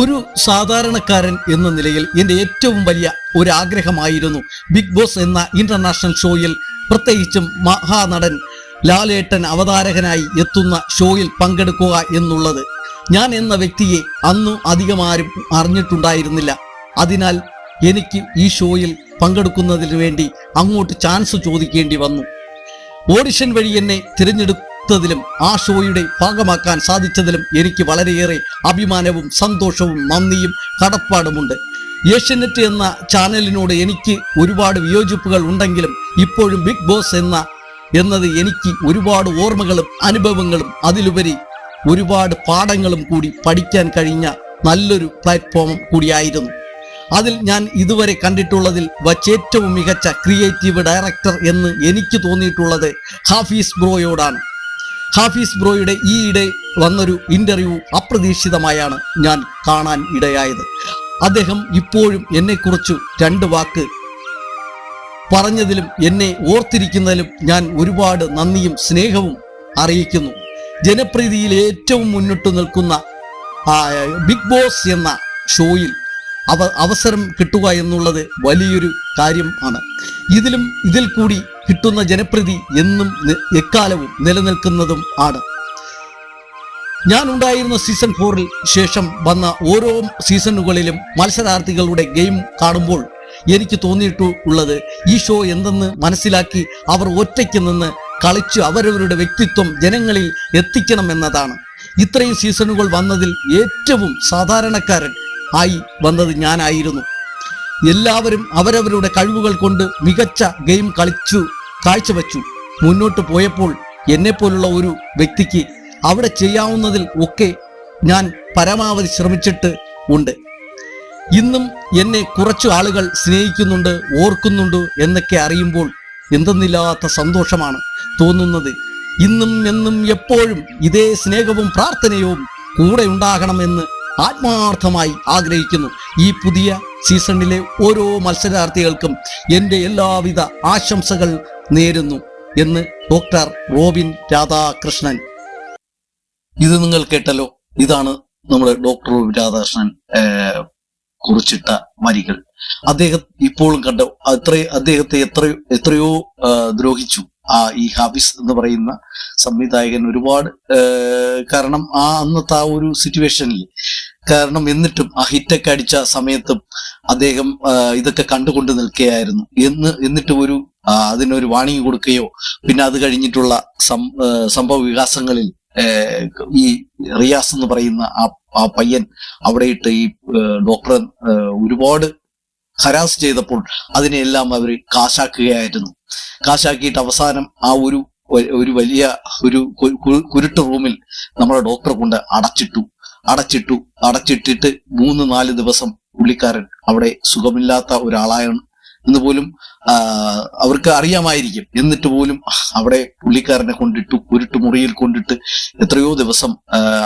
ഒരു സാധാരണക്കാരൻ എന്ന നിലയിൽ എന്റെ ഏറ്റവും വലിയ ഒരു ആഗ്രഹമായിരുന്നു ബിഗ് ബോസ് എന്ന ഇന്റർനാഷണൽ ഷോയിൽ പ്രത്യേകിച്ചും മഹാനടൻ ലാലേട്ടൻ അവതാരകനായി എത്തുന്ന ഷോയിൽ പങ്കെടുക്കുക എന്നുള്ളത്. ഞാൻ എന്ന വ്യക്തിയെ അന്നും അധികം ആരും അറിഞ്ഞിട്ടുണ്ടായിരുന്നില്ല. അതിനാൽ എനിക്ക് ഈ ഷോയിൽ പങ്കെടുക്കുന്നതിന് വേണ്ടി അങ്ങോട്ട് ചാൻസ് ചോദിക്കേണ്ടി വന്നു. ഓഡിഷൻ വഴി എന്നെ തിരഞ്ഞെടുത്തതിലും ആ ഷോയുടെ ഭാഗമാക്കാൻ സാധിച്ചതിലും എനിക്ക് വളരെയേറെ അഭിമാനവും സന്തോഷവും നന്ദിയും കടപ്പാടുമുണ്ട്. ഏഷ്യനെറ്റ് എന്ന ചാനലിനോട് എനിക്ക് ഒരുപാട് വിയോജിപ്പുകൾ ഉണ്ടെങ്കിലും ഇപ്പോഴും ബിഗ് ബോസ് എന്ന എന്നത് എനിക്ക് ഒരുപാട് ഓർമ്മകളും അനുഭവങ്ങളും അതിലുപരി ഒരുപാട് പാഠങ്ങളും കൂടി പഠിക്കാൻ കഴിഞ്ഞ നല്ലൊരു പ്ലാറ്റ്ഫോം കൂടിയായിരുന്നു. അതിൽ ഞാൻ ഇതുവരെ കണ്ടിട്ടുള്ളതിൽ വച്ചേറ്റവും മികച്ച ക്രിയേറ്റീവ് ഡയറക്ടർ എന്ന് എനിക്ക് തോന്നിയിട്ടുള്ളത് ഹാഫീസ് ബ്രോയോടാണ്. ഹാഫീസ് ബ്രോയുടെ ഈയിടെ വന്നൊരു ഇന്റർവ്യൂ അപ്രതീക്ഷിതമായാണ് ഞാൻ കാണാൻ ഇടയായത്. അദ്ദേഹം ഇപ്പോഴും എന്നെക്കുറിച്ച് രണ്ട് വാക്ക് പറഞ്ഞതിലും എന്നെ ഓർത്തിരിക്കുന്നതിലും ഞാൻ ഒരുപാട് നന്ദിയും സ്നേഹവും അറിയിക്കുന്നു. ജനപ്രീതിയിൽ ഏറ്റവും മുന്നിട്ട് നിൽക്കുന്ന ബിഗ് ബോസ് എന്ന ഷോയിൽ അവ അവസരം കിട്ടുക എന്നുള്ളത് വലിയൊരു കാര്യം ആണ് ഇതിലും ഇതിൽ കൂടി കിട്ടുന്ന ജനപ്രീതി എന്നും എക്കാലവും നിലനിൽക്കുന്നതും ആണ്. ഞാൻ ഉണ്ടായിരുന്ന സീസൺ ഫോറിൽ ശേഷം വന്ന ഓരോ സീസണുകളിലും മത്സരാർത്ഥികളുടെ ഗെയിം കാണുമ്പോൾ എനിക്ക് തോന്നിയിട്ടു ഉള്ളത് ഈ ഷോ എന്തെന്ന് മനസ്സിലാക്കി അവർ ഒറ്റയ്ക്ക് നിന്ന് കളിച്ച് അവരവരുടെ വ്യക്തിത്വം ജനങ്ങളിൽ എത്തിക്കണം എന്നതാണ്. ഇത്രയും സീസണുകൾ വന്നതിൽ ഏറ്റവും സാധാരണക്കാരൻ ആയി വന്നത് ഞാനായിരുന്നു. എല്ലാവരും അവരവരുടെ കഴിവുകൾ കൊണ്ട് മികച്ച ഗെയിം കളിച്ചു കാഴ്ചവെച്ചു. മുന്നോട്ട് പോയപ്പോൾ എന്നെപ്പോലുള്ള ഒരു വ്യക്തിക്ക് അവിടെ ചെയ്യാവുന്നതിൽ ഒക്കെ ഞാൻ പരമാവധി ശ്രമിച്ചിട്ട് ഉണ്ട്. ഇന്നും എന്നെ കുറച്ചു ആളുകൾ സ്നേഹിക്കുന്നുണ്ട് ഓർക്കുന്നുണ്ട് എന്നൊക്കെ അറിയുമ്പോൾ എന്തെന്നില്ലാത്ത സന്തോഷമാണ് തോന്നുന്നത്. ഇന്നും എന്നും എപ്പോഴും ഇതേ സ്നേഹവും പ്രാർത്ഥനയും കൂടെ ഉണ്ടാകണമെന്ന് ആത്മാർത്ഥമായി ആഗ്രഹിക്കുന്നു. ഈ പുതിയ സീസണിലെ ഓരോ മത്സരാർത്ഥികൾക്കും എന്റെ എല്ലാവിധ ആശംസകൾ നേരുന്നു എന്ന് ഡോക്ടർ റോബിൻ രാധാകൃഷ്ണൻ. ഇത് നിങ്ങൾ കേട്ടല്ലോ. ഇതാണ് നമ്മുടെ ഡോക്ടർ റോബിൻ രാധാകൃഷ്ണൻ കുറിച്ചിട്ട വരികൾ. അദ്ദേഹം ഇപ്പോഴും കണ്ട അത്ര അദ്ദേഹത്തെ എത്രയോ എത്രയോ ദ്രോഹിച്ചു. ആ ഈ ഹാബിസ് എന്ന് പറയുന്ന സംവിധായകൻ ഒരുപാട് കാരണം ആ അന്നത്തെ ആ ഒരു സിറ്റുവേഷനിൽ കാരണം എന്നിട്ടും ആ ഹിറ്റൊക്കെ അടിച്ച സമയത്തും അദ്ദേഹം ഇതൊക്കെ കണ്ടുകൊണ്ട് നിൽക്കുകയായിരുന്നു. എന്ന് എന്നിട്ട് ഒരു അതിനൊരു വാണിംഗ് കൊടുക്കുകയോ പിന്നെ അത് കഴിഞ്ഞിട്ടുള്ള സംഭവ വികാസങ്ങളിൽ ഈ റിയാസ് എന്ന് പറയുന്ന ആ ആ പയ്യൻ അവിടെ ഇട്ട് ഈ ഡോക്ടറെ ഒരുപാട് ഹരാസ് ചെയ്തപ്പോൾ അതിനെല്ലാം അവർ കാശാക്കുകയായിരുന്നു. കാശാക്കിയിട്ട് അവസാനം ആ ഒരു ഒരു വലിയ ഒരു കുരുട്ട് റൂമിൽ നമ്മളെ ഡോക്ടറെ കൊണ്ട് അടച്ചിട്ടു. അടച്ചിട്ടു. അടച്ചിട്ടിട്ട് മൂന്ന് നാല് ദിവസം പുള്ളിക്കാരൻ അവിടെ സുഖമില്ലാത്ത ഒരാളായാണ് എന്ന് പോലും അവർക്ക് അറിയാമായിരിക്കും. എന്നിട്ട് പോലും അവിടെ പുള്ളിക്കാരനെ കൊണ്ടിട്ടു കുരുട്ട് മുറിയിൽ കൊണ്ടിട്ട് എത്രയോ ദിവസം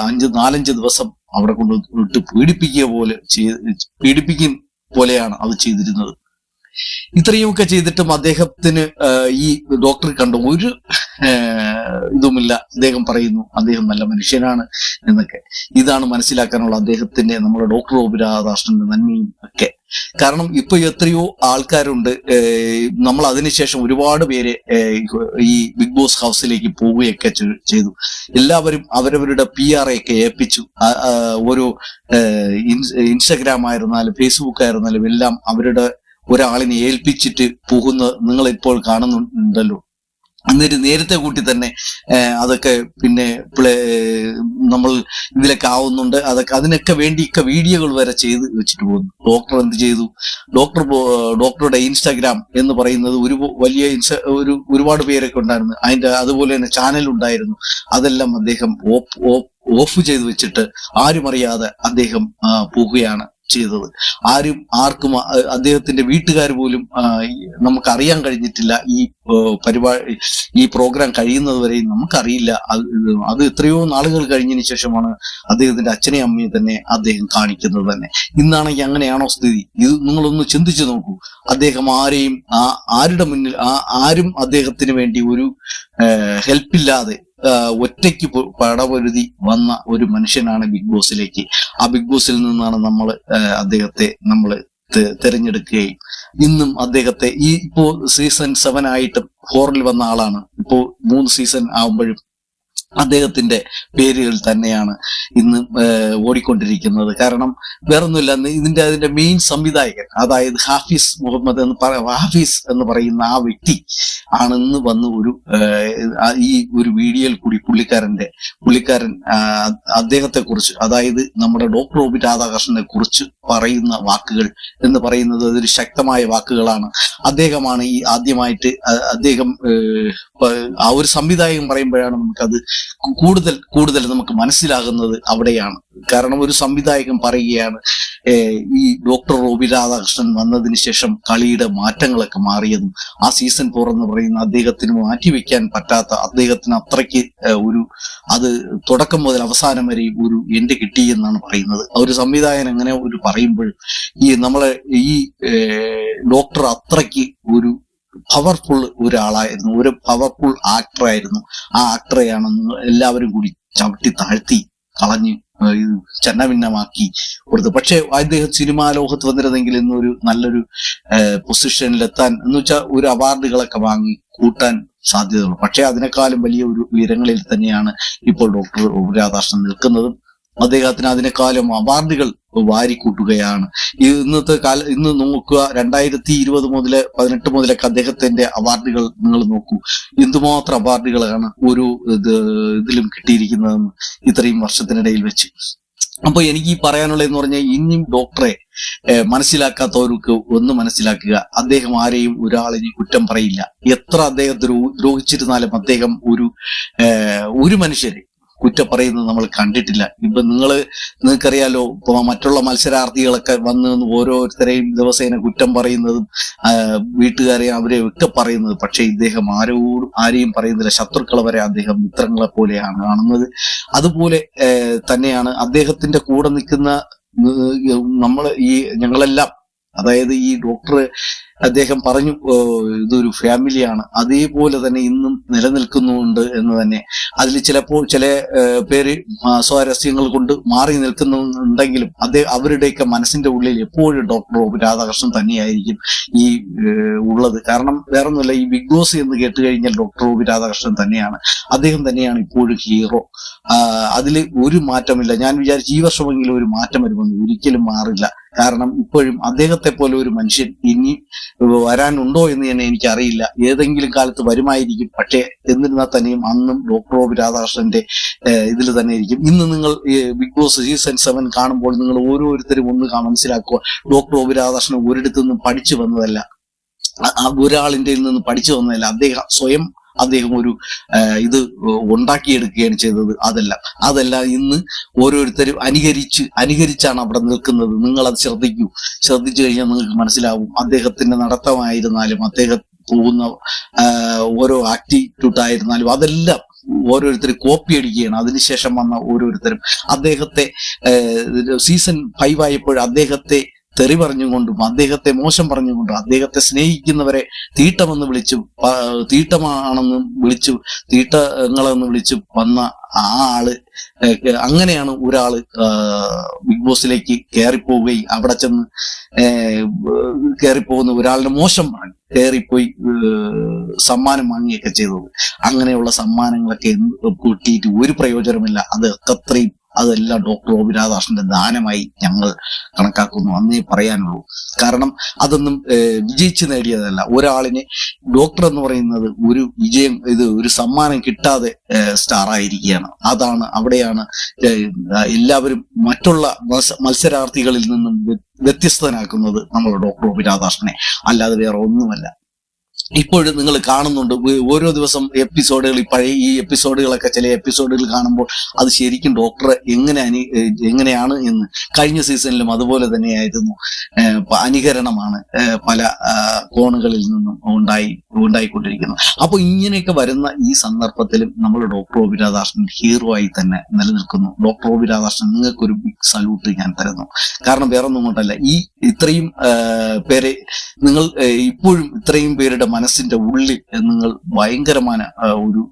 അഞ്ച് നാലഞ്ച് ദിവസം അവിടെ കൊണ്ട് ഇട്ട് പീഡിപ്പിക്കുക പോലെ ചെയ്ത് പീഡിപ്പിക്കും പോലെയാണ് അത് ചെയ്തിരുന്നത്. ഇത്രയുമൊക്കെ ചെയ്തിട്ടും അദ്ദേഹത്തിന് ഈ ഡോക്ടറെ കണ്ടു ഒരു ഇതുമില്ല. അദ്ദേഹം പറയുന്നു അദ്ദേഹം നല്ല മനുഷ്യനാണ് എന്നൊക്കെ. ഇതാണ് മനസ്സിലാക്കാനുള്ള അദ്ദേഹത്തിന്റെ നമ്മുടെ ഡോക്ടർ ഓപിരാധാകൃഷ്ണന്റെ നന്മയും ഒക്കെ. കാരണം ഇപ്പൊ എത്രയോ ആൾക്കാരുണ്ട് നമ്മൾ അതിനുശേഷം ഒരുപാട് പേര് ഈ ബിഗ് ബോസ് ഹൗസിലേക്ക് പോവുകയൊക്കെ ചെയ്തു. എല്ലാവരും അവരവരുടെ പി ആർ ഒക്കെ ഏൽപ്പിച്ചു. ഓരോ ഇൻസ്റ്റഗ്രാം ആയിരുന്നാലും ഫേസ്ബുക്ക് ആയിരുന്നാലും എല്ലാം അവരുടെ ഒരാളിനെ ഏൽപ്പിച്ചിട്ട് പോകുന്ന നിങ്ങൾ ഇപ്പോൾ കാണുന്നുണ്ടല്ലോ. എന്നിട്ട് നേരത്തെ കൂട്ടി തന്നെ അതൊക്കെ പിന്നെ നമ്മൾ ഇതിലൊക്കെ ആവുന്നുണ്ട്. അതൊക്കെ അതിനൊക്കെ വേണ്ടിയൊക്കെ വീഡിയോകൾ വരെ ചെയ്ത് വെച്ചിട്ട് പോകുന്നു. ഡോക്ടർ എന്ത് ചെയ്തു? ഡോക്ടർ ഡോക്ടറുടെ ഇൻസ്റ്റാഗ്രാം എന്ന് പറയുന്നത് ഒരു വലിയ ഒരു ഒരുപാട് പേരൊക്കെ ഉണ്ടായിരുന്നു. അതിന്റെ അതുപോലെ തന്നെ ചാനൽ ഉണ്ടായിരുന്നു. അതെല്ലാം അദ്ദേഹം ഓഫ് ഓഫ് ഓഫ് ചെയ്ത് വെച്ചിട്ട് ആരും അറിയാതെ അദ്ദേഹം ആ, പോവുകയാണ് ചെയ്തത്. ആരും ആർക്കും അദ്ദേഹത്തിന്റെ വീട്ടുകാർ പോലും നമുക്ക് അറിയാൻ കഴിഞ്ഞിട്ടില്ല. ഈ പരിപാടി ഈ പ്രോഗ്രാം കഴിയുന്നത് വരെയും നമുക്കറിയില്ല. അത് എത്രയോ നാളുകൾ കഴിഞ്ഞതിന് ശേഷമാണ് അദ്ദേഹത്തിന്റെ അച്ഛനെയും അമ്മയെ തന്നെ അദ്ദേഹം കാണിക്കുന്നത് തന്നെ. ഇന്നാണെങ്കിൽ അങ്ങനെയാണോ സ്ഥിതി? ഇത് നിങ്ങളൊന്ന് ചിന്തിച്ചു നോക്കൂ. അദ്ദേഹം ആരെയും ആ ആരുടെ മുന്നിൽ ആ ആരും അദ്ദേഹത്തിന് വേണ്ടി ഒരു ഹെൽപ്പില്ലാതെ ഒറ്റയ്ക്ക് പടപൊരുതി വന്ന ഒരു മനുഷ്യനാണ് ബിഗ് ബോസിലേക്ക്. ആ ബിഗ് ബോസിൽ നിന്നാണ് നമ്മൾ അദ്ദേഹത്തെ നമ്മൾ തിരഞ്ഞെടുക്കുകയും ഇന്നും അദ്ദേഹത്തെ ഈ ഇപ്പോ സീസൺ സെവൻ ആയിട്ടും ഫോറിൽ വന്ന ആളാണ്. ഇപ്പോ മൂന്ന് സീസൺ ആവുമ്പോഴും അദ്ദേഹത്തിന്റെ പേരുകൾ തന്നെയാണ് ഇന്ന് ഓടിക്കൊണ്ടിരിക്കുന്നത്. കാരണം വേറൊന്നുമില്ല ഇതിന്റെ അതിന്റെ മെയിൻ സംവിധായകൻ അതായത് ഹാഫിസ് മുഹമ്മദ് എന്ന് പറ ഹാഫിസ് എന്ന് പറയുന്ന ആ വ്യക്തി ആണെന്ന് വന്ന് ഒരു ഈ ഒരു വീഡിയോയിൽ കൂടി പുള്ളിക്കാരന്റെ പുള്ളിക്കാരൻ അദ്ദേഹത്തെ കുറിച്ച് അതായത് നമ്മുടെ ഡോക്ടർ ഒ പി രാധാകൃഷ്ണനെ കുറിച്ച് പറയുന്ന വാക്കുകൾ എന്ന് പറയുന്നത് അതൊരു ശക്തമായ വാക്കുകളാണ്. അദ്ദേഹമാണ് ഈ ആദ്യമായിട്ട് അദ്ദേഹം ആ ഒരു സംവിധായകൻ പറയുമ്പോഴാണ് നമുക്കത് കൂടുതൽ കൂടുതൽ നമുക്ക് മനസ്സിലാകുന്നത് അവിടെയാണ്. കാരണം ഒരു സംവിധായകൻ പറയുകയാണ് ഈ ഡോക്ടർ റോബി രാധാകൃഷ്ണൻ വന്നതിന് ശേഷം കളിയുടെ മാറ്റങ്ങളൊക്കെ മാറിയതും ആ സീസൺ ഫോർ എന്ന് പറയുന്ന അദ്ദേഹത്തിന് മാറ്റിവെക്കാൻ പറ്റാത്ത അദ്ദേഹത്തിന് അത്രയ്ക്ക് ഒരു അത് തുടക്കം മുതൽ അവസാനം വരെ ഒരു എൻഡ് കിട്ടി എന്നാണ് പറയുന്നത്. ഒരു സംവിധായകൻ അങ്ങനെ ഒരു പറയുമ്പോൾ ഈ നമ്മളെ ഈ ഡോക്ടർ അത്രയ്ക്ക് ഒരു പവർഫുൾ ഒരാളായിരുന്നു. ഒരു പവർഫുൾ ആക്ടറായിരുന്നു ആ ആക്ടറെയാണ് എല്ലാവരും കൂടി ചവിട്ടി താഴ്ത്തി കളഞ്ഞ് ചന്നഭിന്നമാക്കി കൊടുത്തു പക്ഷെ അദ്ദേഹം സിനിമാ ലോകത്ത് വന്നിരുന്നെങ്കിൽ ഇന്നൊരു നല്ലൊരു പൊസിഷനിലെത്താൻ എന്ന് വെച്ചാൽ ഒരു അവാർഡുകളൊക്കെ വാങ്ങി കൂട്ടാൻ സാധ്യതയുള്ളൂ. പക്ഷെ അതിനേക്കാളും വലിയ ഒരു ഉയരങ്ങളിൽ തന്നെയാണ് ഇപ്പോൾ ഡോക്ടർ രാധാകൃഷ്ണൻ നിൽക്കുന്നതും. അദ്ദേഹത്തിന് അതിനേക്കാളും അവാർഡുകൾ വാരിക്കൂട്ടുകയാണ്. ഇന്നത്തെ കാല ഇന്ന് നോക്കുക രണ്ടായിരത്തി ഇരുപത് മുതൽ പതിനെട്ട് മുതലൊക്കെ അദ്ദേഹത്തിന്റെ അവാർഡുകൾ നിങ്ങൾ നോക്കൂ. എന്തുമാത്രം അവാർഡുകളാണ് ഒരു ഇത് ഇതിലും കിട്ടിയിരിക്കുന്നതെന്ന് ഇത്രയും വർഷത്തിനിടയിൽ വെച്ച്. അപ്പൊ എനിക്ക് ഈ പറയാനുള്ളതെന്ന് പറഞ്ഞാൽ ഇനിയും ഡോക്ടറെ മനസ്സിലാക്കാത്തവർക്ക് ഒന്ന് മനസ്സിലാക്കുക. അദ്ദേഹം ആരെയും ഒരാളിനെ കുറ്റം പറയില്ല. എത്ര അദ്ദേഹത്തെ ദ്രോ- ദ്രോഹിച്ചിരുന്നാലും അദ്ദേഹം ഒരു ഒരു മനുഷ്യരെ കുറ്റം പറയുന്നത് നമ്മൾ കണ്ടിട്ടില്ല. ഇപ്പൊ നിങ്ങൾ നിങ്ങൾക്കറിയാലോ ഇപ്പൊ മറ്റുള്ള മത്സരാർത്ഥികളൊക്കെ വന്ന് ഓരോരുത്തരെയും ദിവസേന കുറ്റം പറയുന്നതും വീട്ടുകാരെ അവരെ ഒക്കെ പറയുന്നത് പക്ഷെ ഇദ്ദേഹം ആരോടും ആരെയും പറയുന്നില്ല. ശത്രുക്കളെ വരെ അദ്ദേഹം മിത്രങ്ങളെ പോലെയാണ് കാണുന്നത്. അതുപോലെ തന്നെയാണ് അദ്ദേഹത്തിന്റെ കൂടെ നിൽക്കുന്ന നമ്മൾ ഈ ഞങ്ങളെല്ലാം അതായത് ഈ ഡോക്ടർ അദ്ദേഹം പറഞ്ഞു ഇതൊരു ഫാമിലിയാണ്. അതേപോലെ തന്നെ ഇന്നും നിലനിൽക്കുന്നുണ്ട് എന്ന് തന്നെ. അതിൽ ചിലപ്പോൾ ചില പേര് സ്വാരസ്യങ്ങൾ കൊണ്ട് മാറി നിൽക്കുന്നുണ്ടെങ്കിലും അദ്ദേഹം അവരുടെയൊക്കെ മനസ്സിന്റെ ഉള്ളിൽ എപ്പോഴും ഡോക്ടർ ഒ. രാധാകൃഷ്ണൻ തന്നെയായിരിക്കും ഈ ഉള്ളത്. കാരണം വേറൊന്നുമില്ല ഈ ബിഗ് ബോസ് എന്ന് കേട്ട് കഴിഞ്ഞാൽ ഡോക്ടർ ഒ. രാധാകൃഷ്ണൻ തന്നെയാണ്. അദ്ദേഹം തന്നെയാണ് ഇപ്പോഴും ഹീറോ. അതിൽ ഒരു മാറ്റമില്ല. ഞാൻ വിചാരിച്ചു ഈ വർഷമെങ്കിലും ഒരു മാറ്റം വരുമെന്ന് ഒരിക്കലും മാറില്ല. കാരണം ഇപ്പോഴും അദ്ദേഹത്തെ പോലെ ഒരു മനുഷ്യൻ ഇനി വരാനുണ്ടോ എന്ന് തന്നെ എനിക്കറിയില്ല. ഏതെങ്കിലും കാലത്ത് വരുമായിരിക്കും. പക്ഷേ എന്നിരുന്നാൽ തന്നെയും അന്നും ഡോക്ടർ ഒ രാധാകൃഷ്ണന്റെ ഇതിൽ തന്നെ ഇരിക്കും. ഇന്ന് നിങ്ങൾ ബിഗ് ബോസ് സീസൺ സെവൻ കാണുമ്പോൾ നിങ്ങൾ ഓരോരുത്തരും ഒന്ന് മനസ്സിലാക്കുക. ഡോക്ടർ ഒ രാധാകൃഷ്ണൻ ഒരിടത്തു നിന്നും പഠിച്ചു വന്നതല്ല. ഒരാളിന്റെ നിന്ന് പഠിച്ചു വന്നതല്ല. അദ്ദേഹം സ്വയം അദ്ദേഹം ഒരു ഇത് ഉണ്ടാക്കിയെടുക്കുകയാണ് ചെയ്തത്. അതല്ല. അതല്ല ഇന്ന് ഓരോരുത്തരും അനുകരിച്ച് അനുകരിച്ചാണ് അവിടെ നിൽക്കുന്നത്. നിങ്ങൾ അത് ശ്രദ്ധിക്കൂ. ശ്രദ്ധിച്ചു കഴിഞ്ഞാൽ നിങ്ങൾക്ക് മനസ്സിലാവും. അദ്ദേഹത്തിന്റെ നടത്തമായിരുന്നാലും അദ്ദേഹം പോകുന്ന ഓരോ ആറ്റിറ്റ്യൂഡ് ആയിരുന്നാലും അതെല്ലാം ഓരോരുത്തർ കോപ്പി അടിക്കുകയാണ്. അതിനുശേഷം വന്ന ഓരോരുത്തരും. അദ്ദേഹത്തെ സീസൺ ഫൈവ് ആയപ്പോൾ അദ്ദേഹത്തെ തെറി പറഞ്ഞുകൊണ്ടും അദ്ദേഹത്തെ മോശം പറഞ്ഞുകൊണ്ടും അദ്ദേഹത്തെ സ്നേഹിക്കുന്നവരെ തീട്ടമെന്ന് വിളിച്ചു തീട്ടമാണെന്ന് വിളിച്ചു തീട്ടങ്ങളെന്ന് വിളിച്ചു വന്ന ആ ആൾ അങ്ങനെയാണ് ഒരാൾ ബിഗ് ബോസിലേക്ക് കയറിപ്പോവുകയും അവിടെ ചെന്ന് കയറിപ്പോകുന്ന ഒരാളുടെ മോശം പറഞ്ഞു കയറിപ്പോയി സമ്മാനം വാങ്ങിയൊക്കെ ചെയ്തത്. അങ്ങനെയുള്ള സമ്മാനങ്ങളൊക്കെ കിട്ടിയിട്ട് ഒരു പ്രയോജനമില്ല. അത് അത്രയും അതെല്ലാം ഡോക്ടർ ഒ. ദാനമായി ഞങ്ങൾ കണക്കാക്കുന്നു അന്നേ പറയാനുള്ളൂ കാരണം അതൊന്നും വിജയിച്ചു നേടിയതല്ല ഒരാളിനെ ഡോക്ടർ എന്ന് പറയുന്നത് ഒരു വിജയം ഇത് ഒരു സമ്മാനം കിട്ടാതെ സ്റ്റാർ ആയിരിക്കുകയാണ് അതാണ് അവിടെയാണ് എല്ലാവരും മറ്റുള്ള മത്സരാർത്ഥികളിൽ നിന്നും വ്യത്യസ്തനാക്കുന്നത് നമ്മൾ ഡോക്ടർ ഒ. രാധാകൃഷ്ണനെ അല്ലാതെ വേറെ ഒന്നുമല്ല ഇപ്പോഴും നിങ്ങൾ കാണുന്നുണ്ട് ഓരോ ദിവസം എപ്പിസോഡുകൾ പഴയ ഈ എപ്പിസോഡുകളൊക്കെ ചില എപ്പിസോഡുകൾ കാണുമ്പോൾ അത് ശരിക്കും ഡോക്ടർ എങ്ങനെ അനി എങ്ങനെയാണ് എന്ന് കഴിഞ്ഞ സീസണിലും അതുപോലെ തന്നെയായിരുന്നു അനുകരണമാണ് പല കോണുകളിൽ നിന്നും ഉണ്ടായി ഉണ്ടായിക്കൊണ്ടിരിക്കുന്നത് അപ്പോൾ ഇങ്ങനെയൊക്കെ വരുന്ന ഈ സന്ദർഭത്തിലും നമ്മൾ ഡോക്ടർ ഒ. രാധാകൃഷ്ണൻ ഹീറോ ആയി തന്നെ നിലനിൽക്കുന്നു ഡോക്ടർ ഒ. രാധാകൃഷ്ണൻ നിങ്ങൾക്കൊരു ബിഗ് സല്യൂട്ട് ഞാൻ തരുന്നു കാരണം വേറൊന്നും കൊണ്ടല്ല ഈ ഇത്രയും പേരെ നിങ്ങൾ ഇപ്പോഴും ഇത്രയും പേരുടെ മനസ്സിന്റെ ഉള്ളിൽ നിങ്ങൾ ഭയങ്കരമായ ഒരു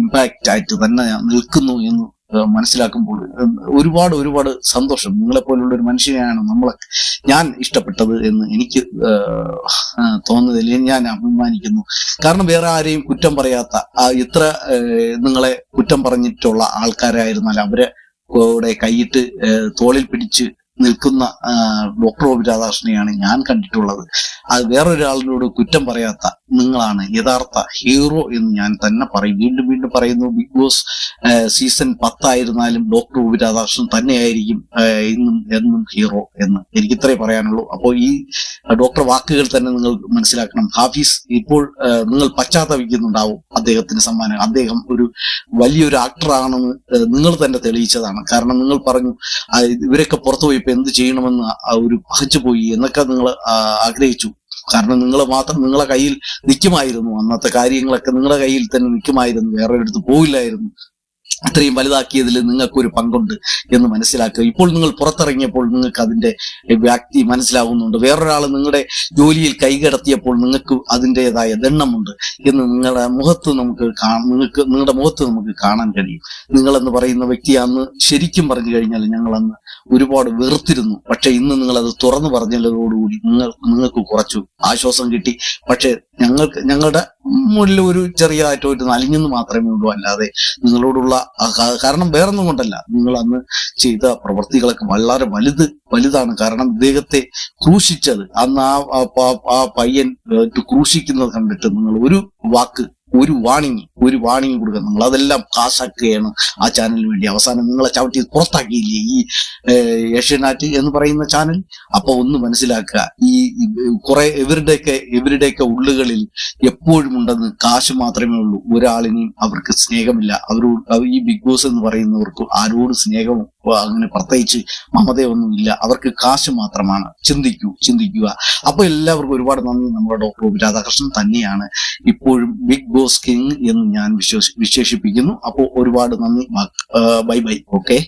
ഇമ്പാക്റ്റ് ആയിട്ട് തന്നെ നിൽക്കുന്നു എന്ന് മനസ്സിലാക്കുമ്പോൾ ഒരുപാട് ഒരുപാട് സന്തോഷം. നിങ്ങളെ പോലുള്ള ഒരു മനുഷ്യനെയാണ് നമ്മളെ ഞാൻ ഇഷ്ടപ്പെട്ടത് എന്ന് എനിക്ക് തോന്നുന്നതിൽ ഞാൻ അഭിമാനിക്കുന്നു. കാരണം വേറെ ആരെയും കുറ്റം പറയാത്ത ഇത്ര നിങ്ങളെ കുറ്റം പറഞ്ഞിട്ടുള്ള ആൾക്കാരായിരുന്നാൽ അവരെ കൂടെ കൈയിട്ട് തോളിൽ പിടിച്ച് നിൽക്കുന്ന ഡോക്ടർ ഒ രാധാകൃഷ്ണനെയാണ് ഞാൻ കണ്ടിട്ടുള്ളത്. അത് വേറൊരാളിനോട് കുറ്റം പറയാത്ത നിങ്ങളാണ്. യഥാർത്ഥ ഹീറോ എന്ന് ഞാൻ തന്നെ പറയും. വീണ്ടും വീണ്ടും പറയുന്നു ബിഗ് ബോസ് സീസൺ പത്തായിരുന്നാലും ഡോക്ടർ ഒ രാധാകൃഷ്ണൻ തന്നെയായിരിക്കും ഇന്നും എന്നും ഹീറോ എന്ന് എനിക്ക് ഇത്രേ പറയാനുള്ളൂ. അപ്പോൾ ഈ ഡോക്ടർ വാക്കുകൾ തന്നെ നിങ്ങൾ മനസ്സിലാക്കണം. ഹാഫീസ് ഇപ്പോൾ നിങ്ങൾ പശ്ചാത്തപിക്കുന്നുണ്ടാവും അദ്ദേഹത്തിന് സമ്മാനം. അദ്ദേഹം ഒരു വലിയൊരു ആക്ടറാണെന്ന് നിങ്ങൾ തന്നെ തെളിയിച്ചതാണ്. കാരണം നിങ്ങൾ പറഞ്ഞു ഇവരൊക്കെ പുറത്തു പോയി ഇപ്പൊ എന്ത് ചെയ്യണമെന്ന് ആ ഒരു പകച്ചു പോയി എന്നൊക്കെ നിങ്ങൾ ആഗ്രഹിച്ചു. കാരണം നിങ്ങൾ മാത്രം നിങ്ങളെ കയ്യിൽ നിൽക്കുമായിരുന്നു. അന്നത്തെ കാര്യങ്ങളൊക്കെ നിങ്ങളുടെ കയ്യിൽ തന്നെ നിൽക്കുമായിരുന്നു. വേറെ അടുത്ത് പോയില്ലായിരുന്നു ഇത്രയും വലുതാക്കിയതിൽ നിങ്ങൾക്ക് ഒരു പങ്കുണ്ട് എന്ന് മനസ്സിലാക്കുക. ഇപ്പോൾ നിങ്ങൾ പുറത്തിറങ്ങിയപ്പോൾ നിങ്ങൾക്ക് അതിന്റെ വ്യാപ്തി മനസ്സിലാവുന്നുണ്ട്. വേറൊരാൾ നിങ്ങളുടെ ജോലിയിൽ കൈകടത്തിയപ്പോൾ നിങ്ങൾക്ക് അതിന്റെതായ ദണ്ണമുണ്ട് എന്ന് നിങ്ങളുടെ മുഖത്ത് നമുക്ക് നിങ്ങൾക്ക് നിങ്ങളുടെ മുഖത്ത് നമുക്ക് കാണാൻ കഴിയും. നിങ്ങളെന്ന് പറയുന്ന വ്യക്തി അന്ന് ശരിക്കും പറഞ്ഞു കഴിഞ്ഞാൽ ഞങ്ങൾ അന്ന് ഒരുപാട് വെറുത്തിരുന്നു. പക്ഷെ ഇന്ന് നിങ്ങൾ അത് തുറന്നു പറഞ്ഞതോടുകൂടി നിങ്ങൾ നിങ്ങൾക്ക് കുറച്ചു ആശ്വാസം കിട്ടി. പക്ഷെ ഞങ്ങൾക്ക് ഞങ്ങളുടെ മുന്നിൽ ഒരു ചെറിയതായിട്ട് ഒരു നലിഞ്ഞെന്ന് മാത്രമേ ഉള്ളൂ. അല്ലാതെ നിങ്ങളോടുള്ള കാരണം വേറെ കാരണം വേറൊന്നും കൊണ്ടല്ല. നിങ്ങൾ അന്ന് ചെയ്ത പ്രവൃത്തികളൊക്കെ വളരെ വലുത് വലുതാണ്. കാരണം ഇദ്ദേഹത്തെ ക്രൂശിച്ചത്. അന്ന് ആ പയ്യൻ ക്രൂശിക്കുന്നത് കണ്ടിട്ട് നിങ്ങൾ ഒരു വാക്ക് ഒരു വാണിംഗ് ഒരു വാണിംഗ് കൊടുക്കുക. നമ്മൾ അതെല്ലാം കാശാക്കുകയാണ് ആ ചാനലിന് വേണ്ടി. അവസാനം നിങ്ങളെ ചവിട്ടി പുറത്താക്കിയില്ലേ ഈ ഏഷ്യനാറ്റ് എന്ന് പറയുന്ന ചാനൽ അപ്പൊ ഒന്ന് മനസ്സിലാക്കുക. ഈ കുറെ ഇവരുടെയൊക്കെ ഇവരുടെയൊക്കെ ഉള്ളുകളിൽ എപ്പോഴും ഉണ്ടെന്ന് കാശ് മാത്രമേ ഉള്ളൂ. ഒരാളിനെയും അവർക്ക് സ്നേഹമില്ല. അവരോട് അവ- ഈ ബിഗ് ബോസ് എന്ന് പറയുന്നവർക്ക് ആരോട് സ്നേഹവും അങ്ങനെ പ്രത്യേകിച്ച് മമതയൊന്നും ഇല്ല അവർക്ക് കാശ് മാത്രമാണ്. ചിന്തിക്കൂ ചിന്തിക്കുക. അപ്പൊ എല്ലാവർക്കും ഒരുപാട് നന്ദി. നമ്മുടെ ഡോക്ടർ രാധാകൃഷ്ണൻ തന്നെയാണ് ഇപ്പോഴും ബിഗ് ബോസ് കിങ് എന്ന് ഞാൻ വിശ്വസി വിശേഷിപ്പിക്കുന്നു. അപ്പോൾ ഒരുപാട് നന്ദി. Bye bye. ഓക്കെ